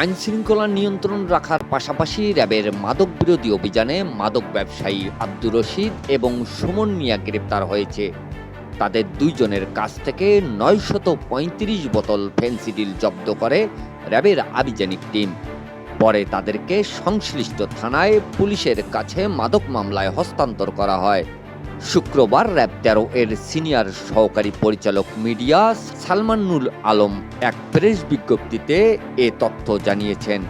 আইন শৃঙ্খলা নিয়ন্ত্রণ রাখার পাশাপাশি র্যাবের মাদক বিরোধী অভিযানে মাদক ব্যবসায়ী আব্দুর রশিদ এবং সুমন মিয়া গ্রেপ্তার হয়েছে। তাদের দুইজনের কাছ থেকে নয়শত পঁয়ত্রিশ বোতল ফেন্সিডিল জব্দ করে র্যাবের আভিযানিক টিম। পরে তাদেরকে সংশ্লিষ্ট থানায় পুলিশের কাছে মাদক মামলায় হস্তান্তর করা হয়। শুক্রবার র্যাব তেরো এর সিনিয়র সহকারী পরিচালক মিডিয়া সালমানুল আলম এক প্রেস বিজ্ঞপ্তিতে এ তথ্য জানিয়েছেন।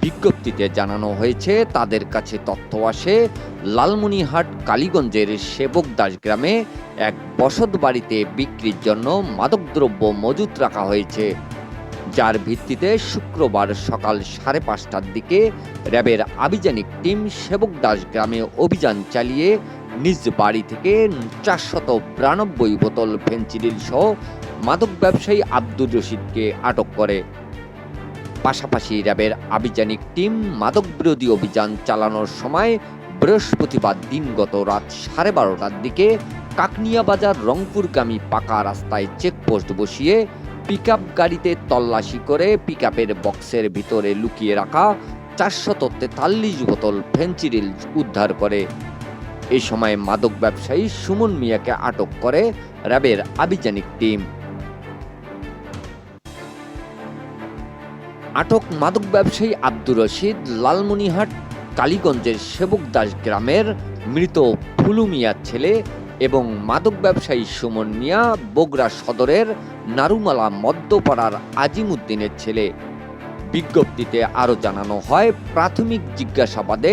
বিজ্ঞপ্তিতে জানানো হয়েছে, তাদের কাছে তথ্য আসে লালমনিহাট কালীগঞ্জের সেবকদাস গ্রামে এক বসত বাড়িতে বিক্রির জন্য মাদকদ্রব্য মজুত রাখা হয়েছে। যার ভিত্তিতে শুক্রবার সকাল সাড়ে পাঁচটার দিকে র্যাবের আভিযানিক টিম সেবকদাস গ্রামে অভিযান চালিয়ে নিজ বাড়ি থেকে চারশত বিরানব্বই বোতল ফেন্সিডিল সহ মাদক ব্যবসায়ী আব্দুর রশিদকে আটক করে। পাশাপাশি র্যাবের আভিযানিক টিম মাদক বিরোধী অভিযান চালানোর সময় বৃহস্পতিবার দিন গত রাত সাড়ে বারোটার দিকে কাকনিয়া বাজার রংপুরগামী পাকা রাস্তায় চেকপোস্ট বসিয়ে পিকআপ গাড়িতে তল্লাশি করে পিকআপের বক্সের ভিতরে লুকিয়ে রাখা চারশত তেতাল্লিশ বোতল ফেন্সিডিল উদ্ধার করে। এই সময় মাদক ব্যবসায়ী সুমন মিয়াকে আটক করে র্যাবের আভিযানিক টিম। আটক মাদক ব্যবসায়ী আব্দুর রশিদ লালমনিহাট, কালীগঞ্জের সেবকদাস গ্রামের মৃত ফুলু মিয়ার ছেলে এবং মাদক ব্যবসায়ী সুমন মিয়া বগুড়া সদরের নারুমালা মদ্যপাড়ার আজিমুদ্দিনের ছেলে। বিজ্ঞপ্তিতে আরও জানানো হয়, প্রাথমিক জিজ্ঞাসাবাদে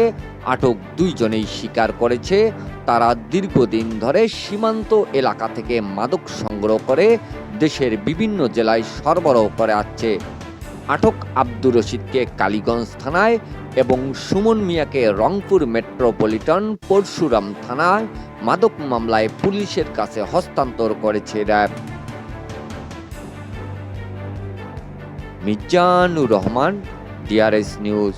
আটক দুইজনেই স্বীকার করেছে, তারা দীর্ঘদিন ধরে সীমান্ত এলাকা থেকে মাদক সংগ্রহ করে দেশের বিভিন্ন জেলায় সরবরাহ করে আসছে। আটক আব্দুর রশিদকে কালীগঞ্জ থানায় এবং সুমন মিয়াকে রংপুর মেট্রোপলিটন পরশুরাম থানায় মাদক মামলায় পুলিশের কাছে হস্তান্তর করেছে RAB. Mizanur Rahman DRS news